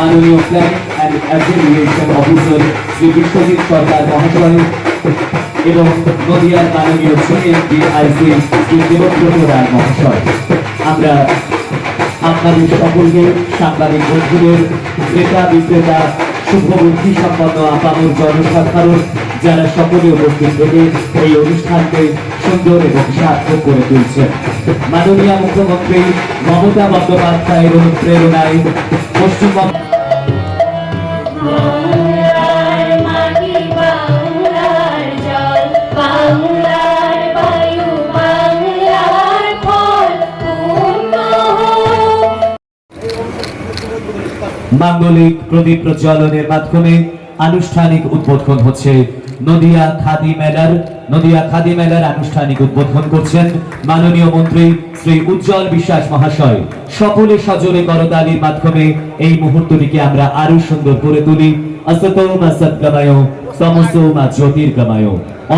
মাননীয় planning and administration officer Shri Biswajit Sarkar মহাশয় এবং নদিয়ার মাননীয় সিএমডিআইসি শ্রী দেবব্রত রায় মহাশয়। আমরা আপনাদের সকলকে সাংবাদিক বন্ধুদের, ক্রেতা বিক্রেতা, শুভবুদ্ধি সম্পন্ন আপামর জনসাধারণ, যারা সকলে উপস্থিত থেকে এই অনুষ্ঠানকে সুন্দর এবং সার্থক করে তুলছে মাননীয় মুখ্যমন্ত্রী মমতা বন্দ্যোপাধ্যায়ের অনুপ্রেরণায় পশ্চিমবঙ্গ মাঙ্গলিক প্রদীপ প্রজ্বলনের মাধ্যমে আনুষ্ঠানিক উদ্বোধন হচ্ছে নদিয়া খাদি মেলার, নদিয়া খাদি মেলার আনুষ্ঠানিক উদ্বোধন করছেন মাননীয় মন্ত্রী শ্রী উজ্জ্বল বিশ্বাস মহাশয়। সকলে সজোরে করতালির মাধ্যমে এই মুহূর্তটিকে আমরা আরও সুন্দর করে তুলি।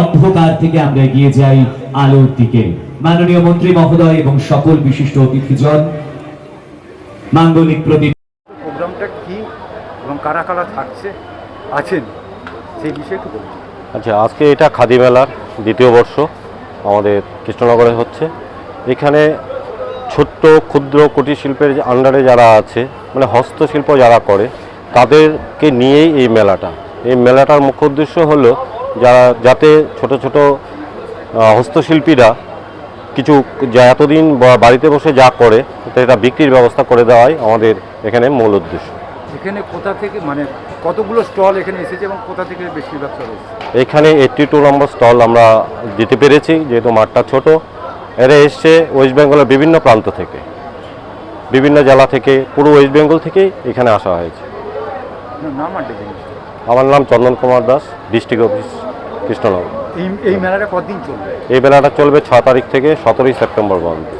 অন্ধকার থেকে আমরা এগিয়ে যাই আলোর দিকে। মাননীয় মন্ত্রী মহোদয় এবং সকল বিশিষ্ট অতিথিজন, মাঙ্গলিক প্রদীপ প্রোগ্রামটা কি এবং কারা কারা থাকছে, আছেন, সেই বিষয়ে একটু বলুন। আচ্ছা আজকে এটা খাদি মেলার দ্বিতীয় বর্ষ আমাদের কৃষ্ণনগরে হচ্ছে। এখানে ছোট্ট, ক্ষুদ্র কুটির শিল্পের আন্ডারে যারা আছে মানে হস্তশিল্প যারা করে, তাদেরকে নিয়েই এই মেলাটা। এই মেলাটার মুখ্য উদ্দেশ্য হলো যারা, যাতে ছোট ছোট হস্তশিল্পীরা কিছু যা এতদিন বাড়িতে বসে যা করে এটা বিক্রির ব্যবস্থা করে দেওয়াই আমাদের এখানে মূল উদ্দেশ্য। এখানে কোথা থেকে মানে কতগুলো স্টল এখানে এসেছে এবং কোথা থেকে বেশি ব্যবসা রয়েছে এখানে এইট্টি টু নম্বর স্টল আমরা দিতে পেরেছি যেহেতু মাঠটা ছোট। এরা এসছে ওয়েস্ট বেঙ্গলের বিভিন্ন প্রান্ত থেকে বিভিন্ন জেলা থেকে পুরো ওয়েস্ট বেঙ্গল থেকেই এখানে আসা হয়েছে। আমার নাম চন্দন কুমার দাস ডিস্ট্রিক্ট অফিস কৃষ্ণনগর। এই মেলাটা কতদিন চলবে? এই বেলাটা চলবে ছ তারিখ থেকে সতেরোই সেপ্টেম্বর পর্যন্ত।